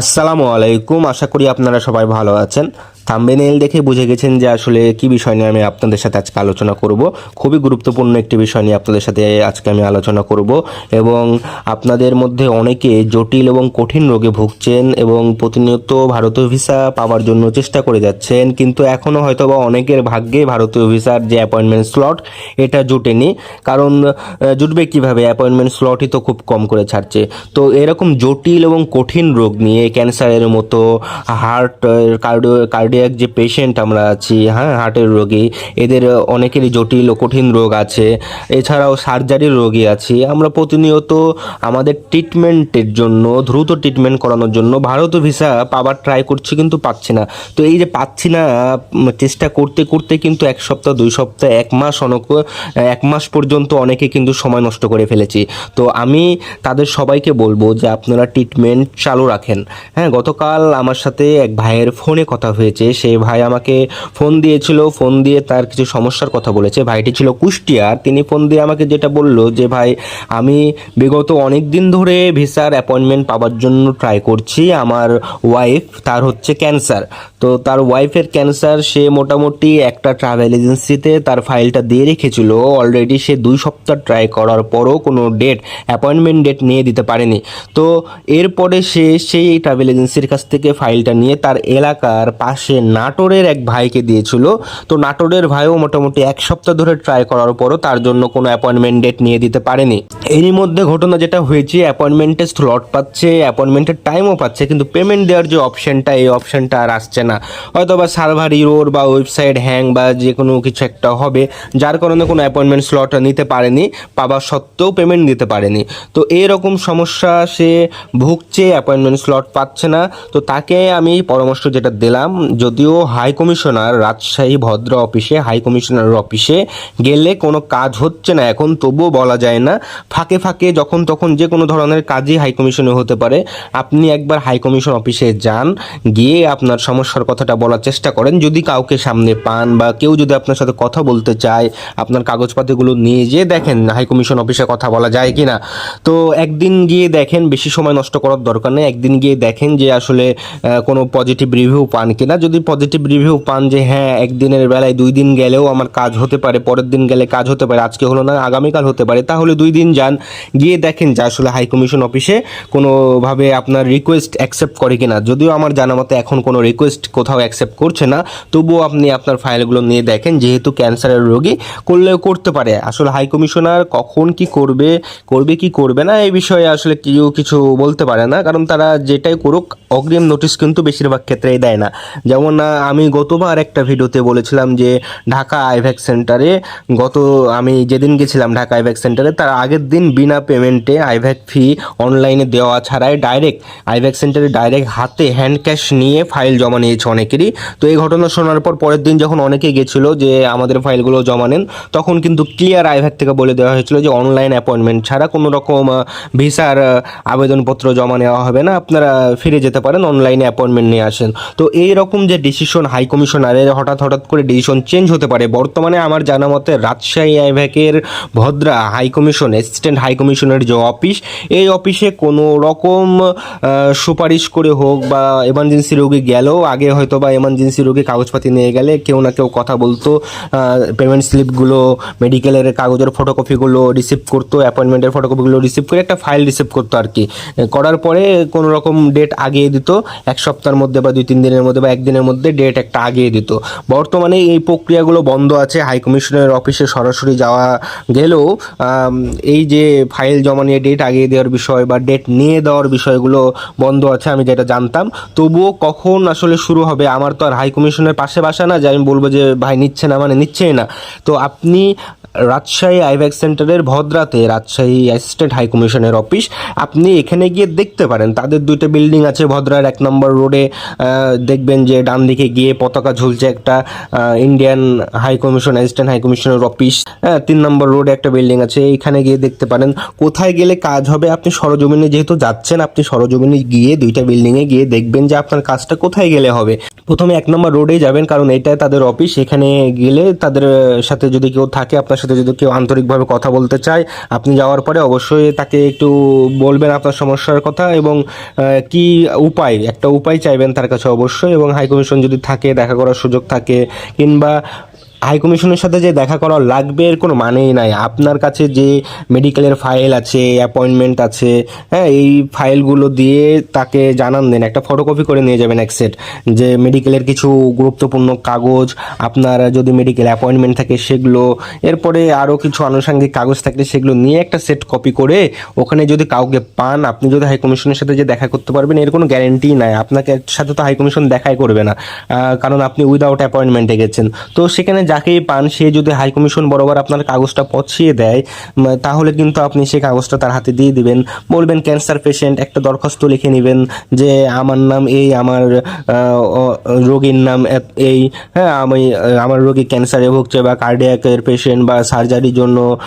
আসসালামু আলাইকুম। আশা করি আপনারা সবাই ভালো আছেন। থাম্বেনেল দেখে বুঝে গেছেন যে আসলে কি বিষয় নিয়ে আমি আপনাদের সাথে আজকে আলোচনা করব। খুবই গুরুত্বপূর্ণ একটি বিষয় নিয়ে আপনাদের সাথে আজকে আমি আলোচনা করব এবং আপনাদের মধ্যে অনেকে জটিল এবং কঠিন রোগে ভুগছেন এবং প্রতিনিয়ত ভারতীয় ভিসা পাওয়ার জন্য চেষ্টা করে যাচ্ছেন, কিন্তু এখনও হয়তো বা অনেকের ভাগ্যে ভারতীয় ভিসার যে অ্যাপয়েন্টমেন্ট স্লট, এটা জুটেনি। কারণ জুটবে কীভাবে? অ্যাপয়েন্টমেন্ট স্লটই তো খুব কম করে ছাড়ছে। তো এরকম জটিল এবং কঠিন রোগ নিয়ে ক্যান্সারের মতো, হার্ট, কার্ডিও কার্ডিয়াক যে পেশেন্ট আমরা আছি হ্যাঁ হার্টের রোগী, এদের অনেকেরই জটিল ও কঠিন রোগ আছে। এছাড়াও সার্জারির রোগী আছি। আমরা প্রতিনিয়ত আমাদের ট্রিটমেন্টের জন্য, দ্রুত ট্রিটমেন্ট করানোর জন্য ভারত ভিসা পাবার ট্রাই করছি কিন্তু পাচ্ছি না। তো এই যে পাচ্ছি না চেষ্টা করতে করতে কিন্তু এক সপ্তাহ, দুই সপ্তাহ, এক মাস অনেক এক মাস পর্যন্ত অনেকে কিন্তু সময় নষ্ট করে ফেলেছি। তো আমি তাদের সবাইকে বলব যে আপনারা ট্রিটমেন্ট চালু রাখেন। হ্যাঁ গতকাল আমার সাথে এক ভাইয়ের ফোনে কথা হয়েছে। সেই ভাই আমাকে ফোন দিয়েছিল, ফোন দিয়ে তার কিছু সমস্যার কথা বলেছে। ভাইটি ছিল কুষ্টিয়ার, তিনি ফোন দিয়ে আমাকে যেটা বলল যে, ভাই, আমি বিগত অনেক দিন ধরে ভিসার অ্যাপয়েন্টমেন্ট পাওয়ার জন্য ট্রাই করছি, আমার ওয়াইফ তার হচ্ছে ক্যান্সার তো তার ওয়াইফের ক্যান্সার সে মোটামুটি একটা ট্রাভেল এজেন্সিতে তার ফাইলটা দিয়ে রেখেছিল। অলরেডি সে দুই সপ্তাহ ট্রাই করার পরও কোনো ডেট অ্যাপয়েন্টমেন্ট ডেট নিয়ে দিতে পারেনি। তো এরপরে সে সেই ট্রাভেল এজেন্সির কাছ থেকে ফাইলটা নিয়ে তার এলাকার পাশে নাটোরের এক ভাইকে দিয়েছিল। তো নাটোরের ভাইও মোটামুটি এক সপ্তাহ ধরে ট্রাই করার পরও তার জন্য কোনো অ্যাপয়েন্টমেন্ট ডেট নিয়ে দিতে পারেনি। এরই মধ্যে ঘটনা যেটা হয়েছে অ্যাপয়েন্টমেন্টের স্লট পাচ্ছে অ্যাপয়েন্টমেন্টের টাইমও পাচ্ছে, কিন্তু পেমেন্ট দেওয়ার যে অপশনটা এই অপশনটা আর আসছে না। হয়তো বা সার্ভার ইরোর বা ওয়েবসাইট হ্যাং বা যে কোনো কিছু একটা হবে, যার কারণে কোনো অ্যাপয়েন্টমেন্ট স্লট নিতে পারেনি, পাওয়া সত্ত্বেও পেমেন্ট দিতে পারেনি। তো এরকম সমস্যা সে ভুগছে অ্যাপয়েন্টমেন্ট স্লট পাচ্ছে না। তো তাকে আমি পরামর্শ যেটা দিলাম যদিও হাই কমিশনার, রাজশাহী ভদ্র অফিসে, হাই কমিশনার অফিসে গেলে কোনো কাজ হচ্ছে না। এখন তবুও বলা যায় না, ফাঁকে ফাঁকে যখন তখন যে কোনো ধরনের কাজই হাই কমিশনে হতে পারে। আপনি একবার হাই কমিশন অফিসে যান, গিয়ে আপনার সমস্যার কথাটা বলার চেষ্টা করেন। যদি কাউকে সামনে পান বা কেউ যদি আপনার সাথে কথা বলতে চায়, আপনার কাগজপাতিগুলো নিয়ে যেয়ে দেখেন হাই কমিশন অফিসে কথা বলা যায় কি না তো একদিন গিয়ে দেখেন, বেশি সময় নষ্ট করার দরকার নেই। একদিন গিয়ে দেখেন যে আসলে কোনো পজিটিভ রিভিউ পান কিনা। যদি পজিটিভ রিভিউ পান যে হ্যাঁ একদিনের বেলায় দুই দিন গেলেও আমার কাজ হতে পারে, পরের দিন গেলে কাজ হতে পারে, আজকে হলো না, আগামীকাল হতে পারে, তাহলে দুই দিন যান, গিয়ে দেখেন যে আসলে হাই কমিশন অফিসে কোনোভাবে আপনার রিকোয়েস্ট অ্যাকসেপ্ট করে কিনা। যদিও আমার জানা মতে এখন কোনো রিকোয়েস্ট কোথাও অ্যাকসেপ্ট করছে না, তবুও আপনি আপনার ফাইলগুলো নিয়ে দেখেন, যেহেতু ক্যান্সারের রোগী, করলেও করতে পারে। আসলে হাই কমিশনার কখন কি করবে করবে কি করবে না, এই বিষয়ে আসলে কেউ কিছু বলতে পারে না, কারণ তারা যেটাই করুক, অগ্রিম নোটিশ কিন্তু বেশিরভাগ ক্ষেত্রেই দেয় না। যেমন আহ, আমি গতবার একটা ভিডিওতে বলেছিলাম যে ঢাকা আইভ্যাক সেন্টারে গত আমি যেদিন গেছিলাম ঢাকা আইভ্যাক সেন্টারে তার আগের দিন বিনা পেমেন্টে আইভ্যাক ফি অনলাইনে দেওয়া ছাড়াই ডাইরেক্ট আইভ্যাক সেন্টারে ডাইরেক্ট হাতে হ্যান্ড ক্যাশ নিয়ে ফাইল জমা নিয়েছে অনেকেরই। তো এই ঘটনা শোনার পর পরের দিন যখন অনেকে গেছিল যে আমাদের ফাইলগুলো জমা নেন তখন কিন্তু ক্লিয়ার আইভ্যাক থেকে বলে দেওয়া হয়েছিল যে অনলাইন অ্যাপয়েন্টমেন্ট ছাড়া কোনো রকম ভিসার আবেদনপত্র জমা নেওয়া হবে না। আপনারা ফিরে যেতে পারেন অনলাইনে অ্যাপয়েন্টমেন্ট নিয়ে আসেন। তো এই রকম যে ডিসিশন হাই কমিশনারের হঠাৎ হঠাৎ করে ডিসিশন চেঞ্জ হতে পারে, বর্তমানে আমার জানা মতে Rajshahi আইভ্যাকের Bhadra high commission assistant high কমিশনের যে অফিস এই অফিসে কোনো রকম সুপারিশ করে হোক বা এমার্জেন্সি রোগী গেলেও আগে হয়তো বা এমার্জেন্সি রোগী কাগজপাতি নিয়ে গেলে কেউ না কেউ কথা বলতো পেমেন্ট স্লিপগুলো মেডিকেলের কাগজের ফটোকপিগুলো রিসিভ করতো অ্যাপয়েন্টমেন্টের ফটোকপিগুলো রিসিভ করে একটা ফাইল রিসিভ করতো আর কি। করার পরে কোনো রকম ডেট আগিয়ে দিত, এক সপ্তাহের মধ্যে বা দুই তিন দিনের মধ্যে বা একদিনের মধ্যে ডেট একটা আগিয়ে দিত। বর্তমানে এই প্রক্রিয়াগুলো বন্ধ আছে হাই কমিশনের অফিসে সরাসরি যাওয়া গেলেও এই যে ফাইল জমা নিয়ে ডেট আগিয়ে দেওয়ার বিষয় বা ডেট নিয়ে দেওয়ার বিষয়গুলো বন্ধ আছে, আমি যেটা জানতাম। তবুও কখন আসলে শুরু হবে, আমার তো আর হাই কমিশনের পাশে বাসা না, যে আমি বলব যে ভাই নিচ্ছে না মানে নিচ্ছেই না। তো আপনি রাজশাহী আইভ্যাক সেন্টারের ভদ্রাতে রাজশাহী অ্যাসিস্ট্যান্ট হাই কমিশনের অফিস। আপনি এখানে গিয়ে দেখতে পারেন, তাদের দুইটা বিল্ডিং আছে, ভদ্রার এক নম্বর রোডে দেখবেন যে ডান দিকে গিয়ে পতাকা ঝুলছে একটা Indian high commission, assistant high কমিশনের অফিস। হ্যাঁ তিন নম্বর রোডে একটা বিল্ডিং আছে, এইখানে গিয়ে দেখতে পারেন কোথায় গেলে কাজ হবে। আপনি সরজমিনে যেহেতু যাচ্ছেন, আপনি সরজমিনে গিয়ে দুইটা বিল্ডিংয়ে গিয়ে দেখবেন যে আপনার কাজটা কোথায় গেলে হবে। প্রথমে এক নম্বর রোডেই যাবেন, কারণ এটাই তাদের অফিস, এখানে গেলে তাদের সাথে যদি কেউ থাকে, আপনার সাথে যদি কেউ আন্তরিকভাবে কথা বলতে চায়, আপনি যাওয়ার পরে অবশ্যই তাকে একটু বলবেন আপনার সমস্যার কথা এবং কি উপায়, একটা উপায় চাইবেন তার কাছে অবশ্যই এবং হাই কমিশন যদি থাকে, দেখা করার সুযোগ থাকে কিংবা হাই কমিশনের সাথে যে দেখা করা লাগবে এর কোনো মানেই নাই। আপনার কাছে যে মেডিকেলের ফাইল আছে অ্যাপয়েন্টমেন্ট আছে হ্যাঁ এই ফাইলগুলো দিয়ে তাকে জানান দেন। একটা ফটোকপি করে নিয়ে যাবেন এক সেট যে মেডিকেলের কিছু গুরুত্বপূর্ণ কাগজ, আপনার যদি মেডিকেল অ্যাপয়েন্টমেন্ট থাকে সেগুলো, এরপরে আরও কিছু আনুষঙ্গিক কাগজ থাকলে সেগুলো নিয়ে একটা সেট কপি করে ওখানে যদি কাউকে পান, আপনি যদি হাই কমিশনের সাথে যে দেখা করতে পারবেন, এর কোনো গ্যারেন্টি নাই। আপনাকে সাথে তো হাই কমিশন দেখাই করবে না। কারণ আপনি উইদাউট অ্যাপয়েন্টমেন্টে গেছেন। তো সেখানে যাকেই পান, সে যদি হাই কমিশন বরাবর আপনার কাগজটা পছিয়ে দেয় তাহলে কিন্তু আপনি সেই কাগজটা তার হাতে দিয়ে দিবেন। বলবেন ক্যান্সার পেশেন্ট একটা দরখাস্ত লিখে নেবেন যে, আমার নাম এই, আমার রোগীর নাম এই হ্যাঁ আমি, আমার রোগী ক্যান্সারে ভুগছে বা কার্ডিয়াকের পেশেন্ট বা সার্জারির জন্য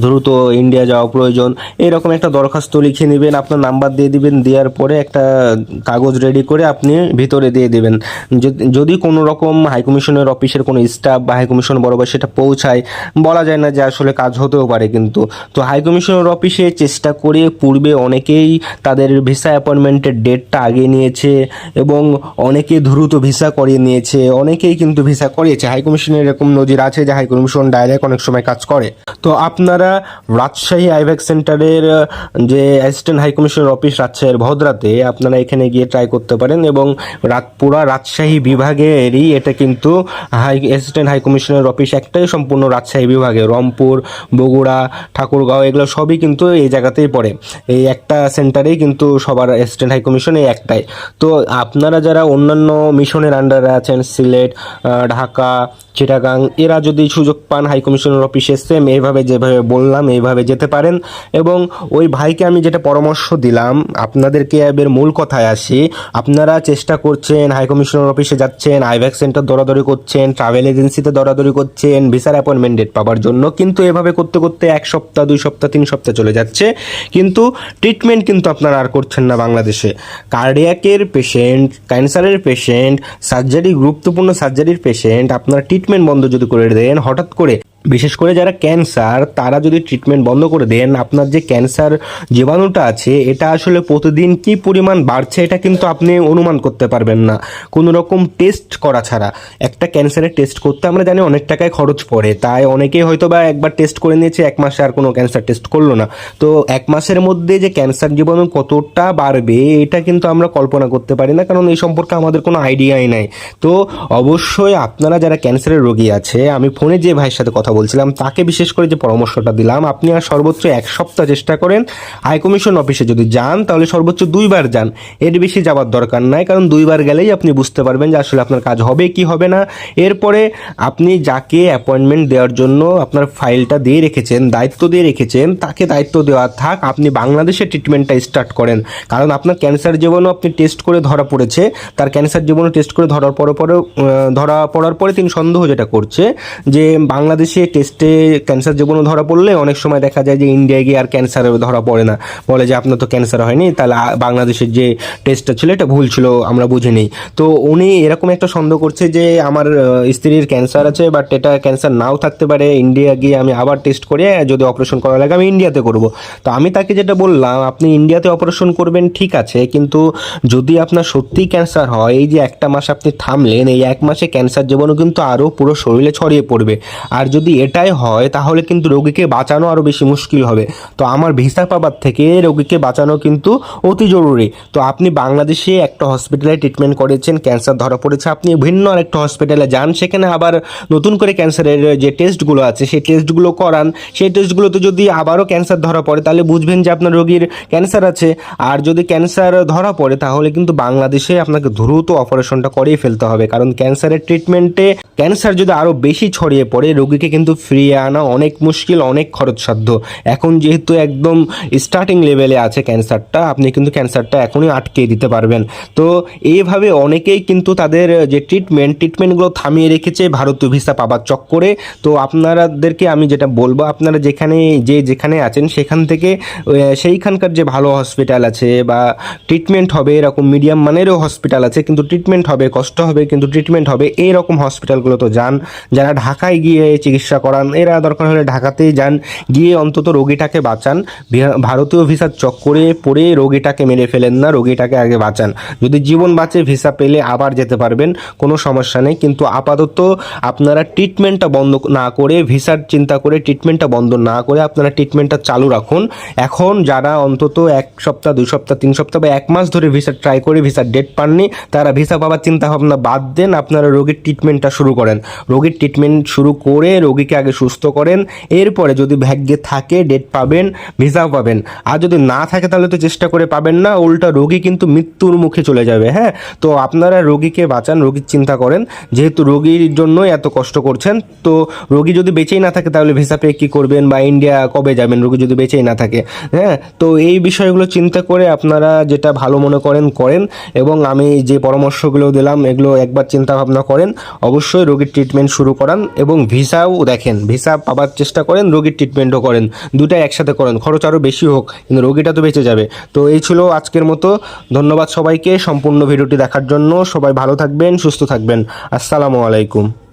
দ্রুত ইন্ডিয়া যাওয়া প্রয়োজন। এরকম একটা দরখাস্ত লিখে নেবেন, আপনার নাম্বার দিয়ে দিবেন, দেওয়ার পরে একটা কাগজ রেডি করে আপনি ভিতরে দিয়ে দেবেন। যদি- যদি কোনো রকম হাইকমিশনের অফিসের কোনো স্টাফ বা হাই কমিশন বরাবর সেটা পৌঁছায়। বলা যায় না যে আসলে কাজ হতেও পারে কিন্তু। তো হাই কমিশনের অফিসে চেষ্টা করে পূর্বে অনেকেই তাদের ভিসা অ্যাপয়েন্টমেন্টের ডেটটা আগে নিয়েছে এবং অনেকে দ্রুত ভিসা করিয়ে নিয়েছে। অনেকেই কিন্তু ভিসা করিয়েছে। হাই কমিশনের এরকম নজির আছে যে হাই কমিশন ডাইরেক্ট অনেক সময় কাজ করে। তো আপনারা রাজশাহী আইভ্যাক সেন্টারের যে অ্যাসিস্ট্যান্ট হাই কমিশনের অফিস রাজশাহীর ভদ্রাতে, আপনারা এখানে গিয়ে ট্রাই করতে পারেন এবং পুরা রাজশাহী বিভাগেরই এটা কিন্তু হাই অ্যাসিস্ট্যান্ট হাই কমিশনের অফিস একটাই সম্পূর্ণ রাজশাহী বিভাগে। রংপুর, বগুড়া, ঠাকুরগাঁও, এগুলো সবই কিন্তু এই জায়গাতেই পড়ে। এই একটা সেন্টারেই কিন্তু সবার অ্যাসিস্ট্যান্ট হাই কমিশন এই একটাই। তো আপনারা যারা অন্যান্য মিশনের আন্ডারে আছেন, সিলেট ঢাকা, চিটাগাং, এরা যদি সুযোগ পান হাই কমিশনের অফিসে সেম এইভাবে যেভাবে বললাম, এইভাবে যেতে পারেন। এবং ওই ভাইকে আমি যেটা পরামর্শ দিলাম, আপনাদেরকে এর মূল কথায় আসি, আপনারা চেষ্টা করছেন হাই কমিশনের অফিসে যাচ্ছেন আইভ্যাক সেন্টার দৌড়াদৌড়ি করছেন ট্রাভেল এজেন্সিতে দৌড়াদৌড়ি করছেন ভিসার অ্যাপয়েন্টমেন্ট ডেট পাওয়ার জন্য। কিন্তু এভাবে করতে করতে এক সপ্তাহ, দুই সপ্তাহ, তিন সপ্তাহ চলে যাচ্ছে। কিন্তু ট্রিটমেন্ট কিন্তু আপনারা আর করছেন না বাংলাদেশে। কার্ডিয়াকের পেশেন্ট ক্যান্সারের পেশেন্ট সার্জারি গুরুত্বপূর্ণ সার্জারির পেশেন্ট আপনারা ট্রিটমেন্ট বন্ধ যদি করে দেন, হঠাৎ করে বিশেষ করে যারা ক্যান্সার তারা যদি ট্রিটমেন্ট বন্ধ করে দেন, আপনার যে ক্যান্সার জীবাণুটা আছে, এটা আসলে প্রতিদিন কি পরিমাণ বাড়ছে, এটা কিন্তু আপনি অনুমান করতে পারবেন না। কোনো রকম টেস্ট করা ছাড়া। একটা ক্যান্সারের টেস্ট করতে আমরা জানি অনেক টাকায় খরচ পড়ে। তাই অনেকেই হয়তো বা একবার টেস্ট করে নিয়েছে, এক মাসে আর কোনো ক্যান্সার টেস্ট করল না। তো এক মাসের মধ্যে যে ক্যান্সার জীবাণু কতটা বাড়বে, এটা কিন্তু আমরা কল্পনা করতে পারি না, কারণ এই সম্পর্কে আমাদের কোনো আইডিয়াই নাই। তো অবশ্যই আপনারা যারা ক্যান্সারের রোগী আছে, আমি ফোনে যে ভাইয়ের সাথে কথা বলছিলাম, তাকে বিশেষ করে যে পরামর্শটা দিলাম, আপনি আর সর্বোচ্চ এক সপ্তাহ চেষ্টা করেন। হাই কমিশন অফিসে যদি যান, তাহলে সর্বোচ্চ দুইবার যান। এর বেশি যাওয়ার দরকার নাই, কারণ দুইবার গেলেই আপনি বুঝতে পারবেন যে আসলে আপনার কাজ হবে কি হবে না। এরপরে আপনি যাকে অ্যাপয়েন্টমেন্ট দেওয়ার জন্য আপনার ফাইলটা দিয়ে রেখেছেন, দায়িত্ব দিয়ে রেখেছেন, তাকে দায়িত্ব দেওয়া থাক, আপনি বাংলাদেশে ট্রিটমেন্টটা স্টার্ট করেন। কারণ আপনার ক্যান্সার জীবাণু আপনি টেস্ট করে ধরা পড়েছে। তার ক্যান্সার জীবাণু টেস্ট করে ধরার পরে পরে ধরা পড়ার পরে তিনি সন্দেহ যেটা করছে যে বাংলাদেশে টেস্টে ক্যান্সার জীবাণু ধরা পড়লে অনেক সময় দেখা যায় যে ইন্ডিয়ায় গিয়ে আর ক্যান্সার ধরা পড়ে না। বলে যে আপনার তো ক্যান্সার হয়নি, তাহলে বাংলাদেশের যে টেস্টটা ছিল এটা ভুল ছিল, আমরা বুঝিনি তো উনি এরকম একটা সন্দেহ করছে যে আমার স্ত্রীর ক্যান্সার আছে বাট এটা ক্যান্সার নাও থাকতে পারে। ইন্ডিয়া গিয়ে আমি আবার টেস্ট করে, যদি অপারেশন করা লাগে আমি ইন্ডিয়াতে করব। তো আমি তাকে যেটা বললাম, আপনি ইন্ডিয়াতে অপারেশন করবেন, ঠিক আছে, কিন্তু যদি আপনার সত্যিই ক্যান্সার হয়, এই যে একটা মাস আপনি থামলেন, এই এক মাসে ক্যান্সার জীবাণু কিন্তু আরও পুরো শরীরে ছড়িয়ে পড়বে। আর যদি এটাই হয়, তাহলে কিন্তু রোগীকে বাঁচানো আরও বেশি মুশকিল হবে। তো আমার ভিসা পাবার থেকে রোগীকে বাঁচানো কিন্তু অতি জরুরি। তো আপনি বাংলাদেশে একটা হসপিটালে ট্রিটমেন্ট করেছেন ক্যান্সার ধরা পড়েছে, আপনি ভিন্ন আরেকটা হসপিটালে যান, সেখানে আবার নতুন করে ক্যান্সারের যে টেস্টগুলো আছে, সেই টেস্টগুলো করান। সেই টেস্টগুলোতে যদি আবারও ক্যান্সার ধরা পড়ে, তাহলে বুঝবেন যে আপনার রোগীর ক্যান্সার আছে। আর যদি ক্যান্সার ধরা পড়ে, তাহলে কিন্তু বাংলাদেশে আপনাকে দ্রুত অপারেশনটা করিয়ে ফেলতে হবে। কারণ ক্যান্সারের ট্রিটমেন্টে ক্যান্সার যদি আরও বেশি ছড়িয়ে পড়ে, রোগীকে কিন্তু ফিরিয়ে আনা অনেক মুশকিল, অনেক খরচসাধ্য। এখন যেহেতু একদম স্টার্টিং লেভেলে আছে ক্যান্সারটা, আপনি কিন্তু ক্যান্সারটা এখনই আটকে দিতে পারবেন। তো এইভাবে অনেকেই কিন্তু তাদের যে ট্রিটমেন্ট ট্রিটমেন্টগুলো থামিয়ে রেখেছে ভারতীয় ভিসা পাবার চক্করে। তো আপনারাদেরকে আমি যেটা বলব, আপনারা যেখানে, যে যেখানে আছেন, সেখান থেকে সেইখানকার যে ভালো হসপিটাল আছে বা ট্রিটমেন্ট হবে, এরকম মিডিয়াম মানেরও হসপিটাল আছে, কিন্তু ট্রিটমেন্ট হবে, কষ্ট হবে, কিন্তু ট্রিটমেন্ট হবে এইরকম হসপিটালগুলো তো যান। যারা ঢাকায় গিয়ে চিকিৎসা চিকিৎসা করান। এরা দরকার হলে ঢাকাতেই যান, গিয়ে অন্তত রোগীটাকে বাঁচান। ভারতীয় ভিসার চক্করে পড়ে রোগীটাকে মেরে ফেলেন না, রোগীটাকে আগে বাঁচান। যদি জীবন বাঁচে, ভিসা পেলে আবার যেতে পারবেন, কোনো সমস্যা নেই। কিন্তু আপাতত আপনারা ট্রিটমেন্টটা বন্ধ না করে, ভিসার চিন্তা করে ট্রিটমেন্টটা বন্ধ না করে আপনারা ট্রিটমেন্টটা চালু রাখুন। এখন যারা অন্তত এক সপ্তাহ, দুই সপ্তাহ, তিন সপ্তাহ বা এক মাস ধরে ভিসা ট্রাই করে, ভিসার ডেট পাননি, তারা ভিসা পাওয়ার চিন্তা ভাবনা বাদ দেন, আপনারা রোগীর ট্রিটমেন্টটা শুরু করেন। রোগীর ট্রিটমেন্ট শুরু করে রোগীকে আগে সুস্থ করেন, এরপরে যদি ভাগ্যে থাকে ডেট পাবেন ভিসাও পাবেন। আর যদি না থাকে, তাহলে তো চেষ্টা করে পাবেন না, উল্টা রোগী কিন্তু মৃত্যুর মুখে চলে যাবে হ্যাঁ? তো আপনারা রোগীকে বাঁচান, রোগীর চিন্তা করেন। যেহেতু রোগীর জন্যই এত কষ্ট করছেন, তো রোগী যদি বেঁচেই না থাকে, তাহলে ভিসা পেয়ে কী করবেন বা ইন্ডিয়া কবে যাবেন, রোগী যদি বেঁচেই না থাকে হ্যাঁ? তো এই বিষয়গুলো চিন্তা করে আপনারা যেটা ভালো মনে করেন করেন। এবং আমি যে পরামর্শগুলো দিলাম, এগুলো একবার চিন্তা ভাবনা করেন। অবশ্যই রোগীর ট্রিটমেন্ট শুরু করান এবং ভিসাও দেখেন, ভিসা পাবার চেষ্টা করেন, রোগীর ট্রিটমেন্টও করেন, দুটাই একসাথে করেন, খরচ আরও বেশি হোক, কিন্তু রোগীটা তো বেঁচে যাবে। তো এই ছিল আজকের মতো, ধন্যবাদ সবাইকে, সম্পূর্ণ ভিডিওটি দেখার জন্য, সবাই ভালো থাকবেন, সুস্থ থাকবেন, আসসালামু আলাইকুম।